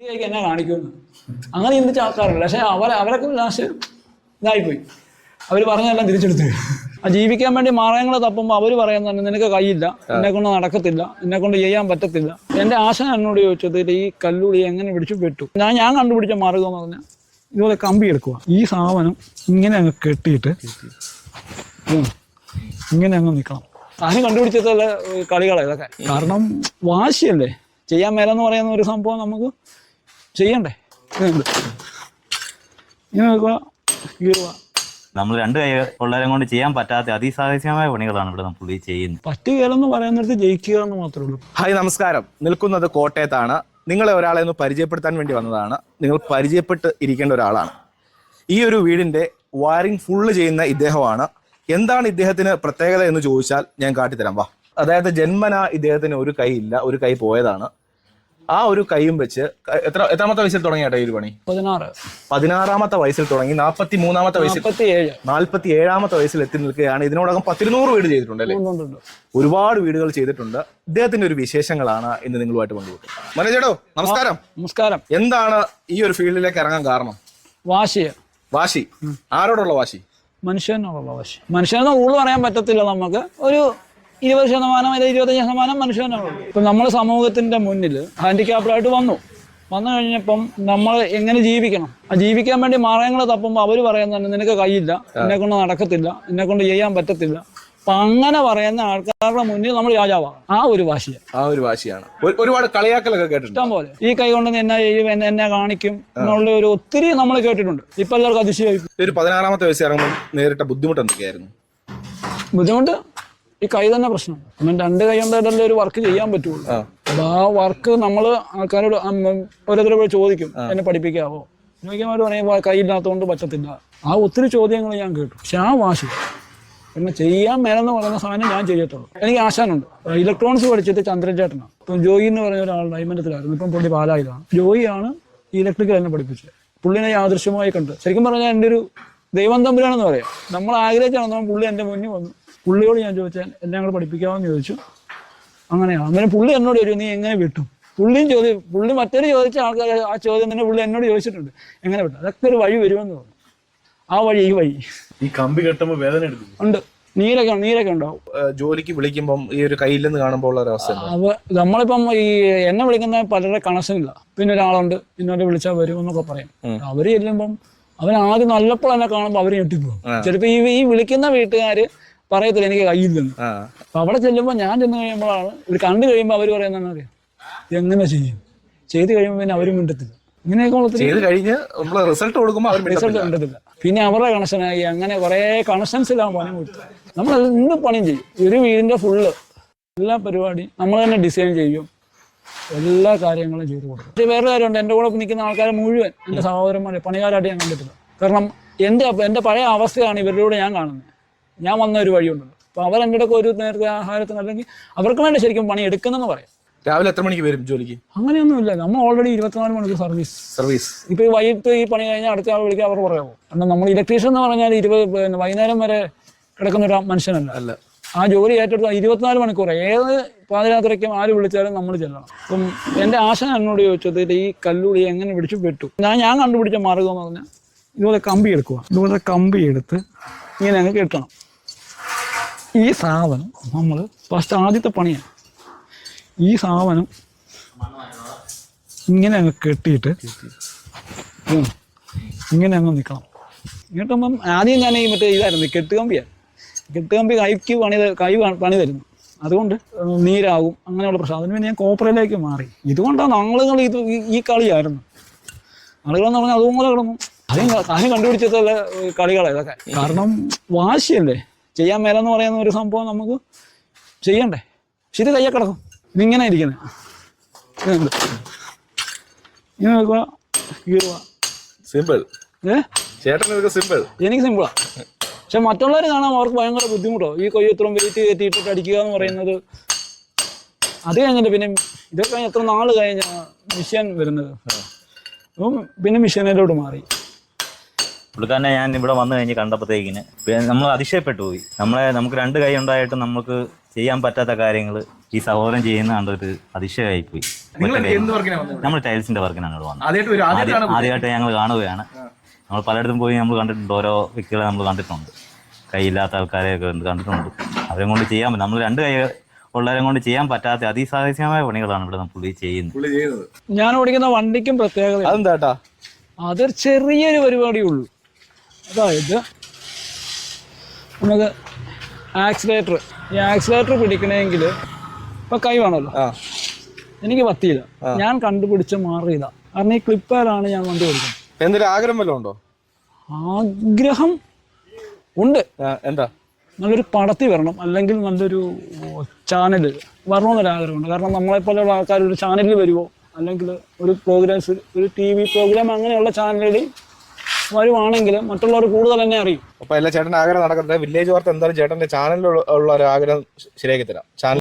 കൈക്ക് എന്നെ കാണിക്കുമെന്ന്. അങ്ങനെ ചിന്തിച്ച ആൾക്കാരുണ്ട്. പക്ഷെ അവർ അവരൊക്കെ ലാസ്റ്റ് ഇതായിപ്പോയി. അവർ പറഞ്ഞതെല്ലാം തിരിച്ചെടുത്ത്. ആ ജീവിക്കാൻ വേണ്ടി മാർഗങ്ങൾ തപ്പുമ്പോൾ അവർ പറയുന്നുണ്ട് നിനക്ക് കയ്യില്ല. എന്നെ കൊണ്ട് നടക്കത്തില്ല. എന്നെ കൊണ്ട് ചെയ്യാൻ പറ്റത്തില്ല. എന്റെ ആശ എന്നോട് ചോദിച്ചത് ഈ കല്ലുളി എങ്ങനെ പിടിച്ചു പെട്ടു ഞാൻ ഞാൻ കണ്ടുപിടിച്ച മാർഗം എന്ന് പറഞ്ഞാൽ ഇതുപോലെ കമ്പി എടുക്കുക. ഈ സാധനം ഇങ്ങനെ അങ്ങ് കെട്ടിയിട്ട് ഇങ്ങനെ അങ്ങ് നിൽക്കണം. അതിന് കണ്ടുപിടിച്ചതല്ല കളികളെ ഇതൊക്കെ. കാരണം വാശിയല്ലേ? ചെയ്യാൻ മേലെന്ന് പറയുന്ന ഒരു സംഭവം നമുക്ക് ചെയ്യണ്ടേ. ഇങ്ങനെ നോക്കുക കീറുക നമ്മൾ രണ്ട് കൈ ഉള്ളവരെ കൊണ്ട് ചെയ്യാൻ പറ്റാത്ത അതിസാഹസികമായ പണികളാണ് ഇവിടെ നമ്മൾ ഈ ചെയ്യുന്നത്. പറ്റുകയില്ലെന്ന് പറയുന്നിടത്ത് ജയിക്കുക എന്ന് മാത്രമേ ഉള്ളൂ. ഹായ് നമസ്കാരം. നിൽക്കുന്നത് കോട്ടയത്താണ്. നിങ്ങളെ ഒരാളെ ഒന്ന് പരിചയപ്പെടുത്താൻ വേണ്ടി വന്നതാണ്. നിങ്ങൾ പരിചയപ്പെട്ട് ഇരിക്കേണ്ട ഒരാളാണ്. ഈ ഒരു വീടിന്റെ വയറിംഗ് ഫുള്ള് ചെയ്യുന്ന ഇദ്ദേഹമാണ്. എന്താണ് ഇദ്ദേഹത്തിന് പ്രത്യേകത എന്ന് ചോദിച്ചാൽ ഞാൻ കാട്ടിത്തരാം. വാ. അതായത് ജന്മന ഇദ്ദേഹത്തിന് ഒരു കൈ ഇല്ല ഒരു കൈ പോയതാണ്. ആ ഒരു കൈയും വെച്ച് എത്ര എത്രാമത്തെ വയസ്സിൽ തുടങ്ങി ഈ ഒരു പണി? പതിനാറ്. പതിനാറാമത്തെ വയസ്സിൽ തുടങ്ങി. നാൽപ്പത്തി മൂന്നാമത്തെ വയസ്സിൽ നാൽപ്പത്തി ഏഴ് ഏഴാമത്തെ വയസ്സിൽ എത്തി നിൽക്കുകയാണ്. ഇതിനോടകം പത്തിരുന്നൂറ് വീട് ചെയ്തിട്ടുണ്ട് അല്ലേ? ഒരുപാട് വീടുകൾ ചെയ്തിട്ടുണ്ട്. ഇദ്ദേഹത്തിന്റെ ഒരു വിശേഷങ്ങളാണ് ഇന്ന് നിങ്ങളുമായിട്ട് പങ്കുവെക്കുന്നത്. മനോജേടോ നമസ്കാരം. നമസ്കാരം. എന്താണ് ഈ ഒരു ഫീൽഡിലേക്ക് ഇറങ്ങാൻ കാരണം? വാശി. വാശി. ആരോടുള്ള വാശി? മനുഷ്യനോടുള്ള വാശി. മനുഷ്യനെന്ന് ഊൾ പറയാൻ പറ്റത്തില്ല നമുക്ക്. ഒരു ഇരുപത് ശതമാനം അല്ലെങ്കിൽ ഇരുപത്തഞ്ച് ശതമാനം മനുഷ്യനുള്ളൂ. ഇപ്പം നമ്മുടെ സമൂഹത്തിന്റെ മുന്നിൽ ഹാൻഡിക്യാപ്ഡായിട്ട് വന്നു. വന്നു കഴിഞ്ഞപ്പം നമ്മൾ എങ്ങനെ ജീവിക്കണം? ആ ജീവിക്കാൻ വേണ്ടി മാർഗങ്ങൾ തപ്പുമ്പോൾ അവർ പറയുന്നുണ്ട് നിനക്ക് കൈയില്ല എന്നെ കൊണ്ട് നടക്കത്തില്ല എന്നെ കൊണ്ട് ചെയ്യാൻ പറ്റത്തില്ല. അപ്പം അങ്ങനെ പറയുന്ന ആൾക്കാരുടെ മുന്നിൽ നമ്മൾ രാജാവാണ് ആ ഒരു വാശിയാണ്. ആ ഒരു വാശിയാണ്. ഒരുപാട് കളിയാക്കലൊക്കെ കേട്ടിട്ടുണ്ട്. ഇഷ്ടം പോലെ. ഈ കൈ കൊണ്ട് എന്നെ ചെയ്യും എന്നെ കാണിക്കും എന്നുള്ള ഒരു ഒത്തിരി നമ്മൾ കേട്ടിട്ടുണ്ട്. ഇപ്പം എല്ലാവർക്കും അതിശയമായി ഈ ഒരു പതിനാറാമത്തെ വയസ്സിൽ ഇറങ്ങുമ്പോൾ നേരിട്ട ബുദ്ധിമുട്ട് എന്തൊക്കെയായിരുന്നു? ബുദ്ധിമുട്ട്? ഈ കൈ തന്നെ പ്രശ്നം. കാരണം രണ്ട് കൈ കൊണ്ടല്ലേ ഒരു വർക്ക് ചെയ്യാൻ പറ്റുള്ളൂ. അപ്പൊ ആ വർക്ക് നമ്മൾ ആൾക്കാരോട് ഓരോരുത്തരെ പോയി ചോദിക്കും എന്നെ പഠിപ്പിക്കാവോ? ചോദിക്കാൻ അവർ പറയും കൈ ഇല്ലാത്തതുകൊണ്ട് പറ്റത്തില്ല. ആ ഒത്തിരി ചോദ്യങ്ങൾ ഞാൻ കേട്ടു. പക്ഷെ ആ വാശി. പിന്നെ ചെയ്യാൻ മേലെന്ന് പറയുന്ന സാധനം ഞാൻ ചെയ്യത്തുള്ളൂ. എനിക്ക് ആശാനുണ്ട്. ഇലക്ട്രോണിക്സ് പഠിച്ചിട്ട് ചന്ദ്രചേട്ടനാണ് ഇപ്പം ജോയി എന്ന് പറയുന്ന ഒരാൾ ഡൈമൻഡത്തിലായിരുന്നു ഇപ്പം പുള്ളി പാലായിലാണ് ജോയിയാണ് ഇലക്ട്രിക്കൽ എന്നെ പഠിപ്പിച്ചത്. പുള്ളിനെ യാദൃശ്യമായി കണ്ട്. ശരിക്കും പറഞ്ഞാൽ എന്റെ ഒരു ദൈവം തമ്പുരാണെന്ന് പറയാം. നമ്മൾ ആഗ്രഹിച്ചാണ് പുള്ളി എന്റെ മുന്നിൽ വന്നു. പുള്ളിയോട് ഞാൻ ചോദിച്ചാൽ എന്നെ ഞങ്ങൾ പഠിപ്പിക്കാമെന്ന് ചോദിച്ചു. അങ്ങനെയാണ്. അങ്ങനെ പുള്ളി എന്നോട് ചോദിച്ചു നീ എങ്ങനെ വിട്ടു? പുള്ളിയും ചോദ്യം പുള്ളി മറ്റൊരു ചോദിച്ച ആൾക്കാർ ആ ചോദ്യം തന്നെ പുള്ളി എന്നോട് ചോദിച്ചിട്ടുണ്ട്. എങ്ങനെ വിട്ടു? അതൊക്കെ ഒരു വഴി വരുമെന്ന് പറഞ്ഞു. ആ വഴി ഈ വഴി. ഈ കമ്പി കെട്ടുമ്പോൾ വേദന എടുക്കും ഉണ്ട്. നീരൊക്കെ നീരൊക്കെ ഉണ്ടാവും ജോലിക്ക് വിളിക്കുമ്പം ഈ ഒരു കയ്യില്ലെന്ന് കാണുമ്പോൾ ഉള്ള അവസ്ഥ? അവ നമ്മളിപ്പം ഈ എന്നെ വിളിക്കുന്ന പലരുടെ കണക്ഷൻ ഇല്ല. പിന്നെ ഒരാളുണ്ട് ഇന്നോട്ട് വിളിച്ചാൽ വരും എന്നൊക്കെ പറയും അവർ ചെല്ലുമ്പം അവൻ ആദ്യം നല്ലപ്പോൾ എന്നെ കാണുമ്പോൾ അവർ ഞെട്ടിപ്പോകും. ചിലപ്പോൾ ഈ ഈ വിളിക്കുന്ന വീട്ടുകാര് പറയത്തില്ല എനിക്ക് കയ്യിൽ നിന്ന് അപ്പൊ അവിടെ ചെല്ലുമ്പോൾ ഞാൻ ചെന്ന് കഴിയുമ്പോഴാണ് ഒരു കണ്ടു കഴിയുമ്പോൾ അവർ പറയുന്നത് അറിയാം? എങ്ങനെ ചെയ്യും? ചെയ്ത് കഴിയുമ്പോൾ പിന്നെ അവരും മിണ്ടത്തില്ല. ഇങ്ങനെയൊക്കെ റിസൾട്ട് കൊടുക്കുമ്പോൾ റിസൾട്ട് കണ്ടത്തില്ല പിന്നെ അവരുടെ കണക്ഷനായി അങ്ങനെ കുറേ കണക്ഷൻസിലാണ് പണി കൊടുത്തത്. നമ്മൾ എന്ത് പണിയും ചെയ്യും. ഒരു വീടിന്റെ ഫുള്ള് എല്ലാ പരിപാടിയും നമ്മൾ തന്നെ ഡിസൈൻ ചെയ്യും. എല്ലാ കാര്യങ്ങളും ചെയ്തു കൊടുക്കും. വേറെ കാര്യമുണ്ട് എന്റെ കൂടെ നിൽക്കുന്ന ആൾക്കാരെ മുഴുവൻ എന്റെ സഹോദരന്മാരെ പണിക്കാരായിട്ട് ഞാൻ കണ്ടിട്ടില്ല. കാരണം എന്റെ എന്റെ പഴയ അവസ്ഥയാണ് ഇവരിലൂടെ ഞാൻ കാണുന്നത്. ഞാൻ വന്ന ഒരു വഴിയുണ്ടല്ലോ അപ്പോൾ അവർ എന്റെ ഒരു നേരത്തെ ആഹാരത്തിന് അല്ലെങ്കിൽ അവർക്ക് വേണ്ടി ശരിക്കും പണി എടുക്കുന്നെന്ന് പറയാം. രാവിലെ എത്ര മണിക്ക് വരും ജോലിക്ക്? അങ്ങനെയൊന്നുമില്ല. നമ്മൾ ഓൾറെഡി ഇരുപത്തിനാല് മണിക്കൂർ സർവീസ് സർവീസ് ഇപ്പൊ ഈ വൈകിട്ട് ഈ പണി കഴിഞ്ഞാൽ അടുത്ത ആൾ വിളിക്കാൻ അവർ പറയാമോ കാരണം നമ്മൾ ഇലക്ട്രീഷ്യൻ എന്ന് പറഞ്ഞാൽ ഇരുപത് പിന്നെ വൈകുന്നേരം വരെ കിടക്കുന്ന ഒരു മനുഷ്യനല്ല. അല്ല. ആ ജോലി ഏറ്റെടുത്ത ഇരുപത്തിനാല് മണിക്കൂർ ഏത് പാതിരാത്രിക്കും ആര് വിളിച്ചാലും നമ്മൾ ചെല്ലണം. അപ്പം എന്റെ ആശ എന്നോട് ചോദിച്ചത് ഈ കല്ലുളി എങ്ങനെ പിടിച്ചു വെട്ടു? ഞാൻ ഞാൻ കണ്ടുപിടിച്ച മാർഗം എന്ന് പറഞ്ഞാൽ ഇതുപോലെ കമ്പി എടുക്കുക. ഇതുപോലെ കമ്പി എടുത്ത് ഇങ്ങനെ അങ്ങ് കെട്ടണം. ഈ സാധനം നമ്മൾ ഫസ്റ്റ് ആദ്യത്തെ പണിയാണ് ഈ സാധനം ഇങ്ങനെ അങ്ങ് കെട്ടിയിട്ട് ഇങ്ങനെ അങ്ങ് നിൽക്കണം എന്നിട്ടപ്പം ആദ്യം ഞാൻ ഈ മറ്റേ ഇതായിരുന്നു കെട്ടുകമ്പിയാണ് കെട്ടുകമ്പി കൈക്ക് പണി കൈ പണി തരുന്നു. അതുകൊണ്ട് നീരാകും അങ്ങനെയുള്ള പ്രശ്നം. അതിന് പിന്നെ ഞാൻ കോപ്പറയിലേക്ക് മാറി. ഇതുകൊണ്ടാണ് ആളുകൾ ഇത് ഈ- കളിയായിരുന്നു. ആളുകളെന്ന് പറഞ്ഞാൽ അതുപോലെ കിടന്നു. അതിന് അതിന് കണ്ടുപിടിച്ചതല്ല കളികളാണ് ഇതൊക്കെ. കാരണം വാശിയല്ലേ? ചെയ്യാൻ മേലെന്ന് പറയുന്ന ഒരു സംഭവം നമുക്ക് ചെയ്യണ്ടേ? പക്ഷെ ഇത് കയ്യെ കിടക്കും. ഇതിങ്ങനെ ഇരിക്കുന്നത് ഇതുണ്ട്. ഇങ്ങനെ നോക്കുക കീറുക സിമ്പിൾ എനിക്ക് സിമ്പിളാ പക്ഷെ മറ്റുള്ളവർ കാണാൻ അവർക്ക് ഭയങ്കര ബുദ്ധിമുട്ടോ? ഈ കൊയ്യ ഇത്രയും വെയിറ്റ് കയറ്റിയിട്ടിട്ട് അടിക്കുക എന്ന് പറയുന്നത് അത് കഴിഞ്ഞിട്ട് പിന്നെ ഇതൊക്കെ എത്ര നാൾ കഴിഞ്ഞ മിഷ്യൻ വരുന്നത്? അപ്പം പിന്നെ മിഷ്യനിലോട്ട് മാറി. പുള്ളിക്കാരനെ ഞാൻ ഇവിടെ വന്നു കഴിഞ്ഞ് കണ്ടപ്പോഴത്തേക്കിന് നമ്മൾ അതിശയപ്പെട്ടു പോയി. നമ്മളെ നമുക്ക് രണ്ട് കൈ ഉണ്ടായിട്ട് നമുക്ക് ചെയ്യാൻ പറ്റാത്ത കാര്യങ്ങൾ ഈ സഹോദരൻ ചെയ്യുന്ന കണ്ടൊരു അതിശയമായിപ്പോയി നമ്മൾ ടൈൽസിന്റെ വർക്കിനാണ് ഇവിടെ വന്നത്. ആദ്യമായിട്ട് ഞങ്ങൾ കാണുകയാണ്. നമ്മൾ പലയിടത്തും പോയി നമ്മൾ കണ്ടിട്ടുണ്ട്. ഓരോ വ്യക്തികളെ നമ്മൾ കണ്ടിട്ടുണ്ട്. കൈയില്ലാത്ത ആൾക്കാരെയൊക്കെ കണ്ടിട്ടുണ്ട്. അവരെ കൊണ്ട് ചെയ്യാൻ പറ്റും നമ്മൾ രണ്ട് കൈ ഉള്ളവരെ കൊണ്ട് ചെയ്യാൻ പറ്റാത്ത അതിസാഹസ്യമായ പണികളാണ് ഇവിടെ പുള്ളി ചെയ്യുന്നത്. ഞാൻ ഓടിക്കുന്ന വണ്ടിക്കും പ്രത്യേകത അതെന്താ അതൊരു ചെറിയൊരു പരിപാടിയേ ഉള്ളൂ. അതായത് നമുക്ക് ആക്സിലേറ്റർ. ഈ ആക്സിലേറ്റർ പിടിക്കണമെങ്കിൽ ഇപ്പം കൈ വേണമല്ലോ. എനിക്ക് പറ്റിയില്ല. ഞാൻ കണ്ടുപിടിച്ച മാറിയത. കാരണം ഈ ക്ലിപ്പേലാണ് ഞാൻ വണ്ടി ഓടിക്കുന്നത്. എന്തെങ്കിലും ആഗ്രഹം വല്ലതും ഉണ്ടോ? ആഗ്രഹം ഉണ്ട്. എന്താ? നല്ലൊരു പടത്തി വരണം. അല്ലെങ്കിൽ നല്ലൊരു ചാനൽ വരണമെന്നൊരു ആഗ്രഹമുണ്ട് കാരണം നമ്മളെ പോലെയുള്ള ആൾക്കാർ ഒരു ചാനലിൽ വരുമോ അല്ലെങ്കിൽ ഒരു പ്രോഗ്രാംസ് ഒരു ടി വി പ്രോഗ്രാം അങ്ങനെയുള്ള ചാനലുകളിൽ വരുവാണെങ്കിൽ മറ്റുള്ളവർ കൂടുതൽ തന്നെ അറിയും. അപ്പൊ എല്ലാ ചേട്ടൻ ആഗ്രഹം നടക്കുന്നത് വില്ലേജ് വാർത്ത എന്തായാലും ചേട്ടന്റെ ചാനലിലുള്ള ഒരു ആഗ്രഹം ശരിയാക്കി തരാം. ചാനൽ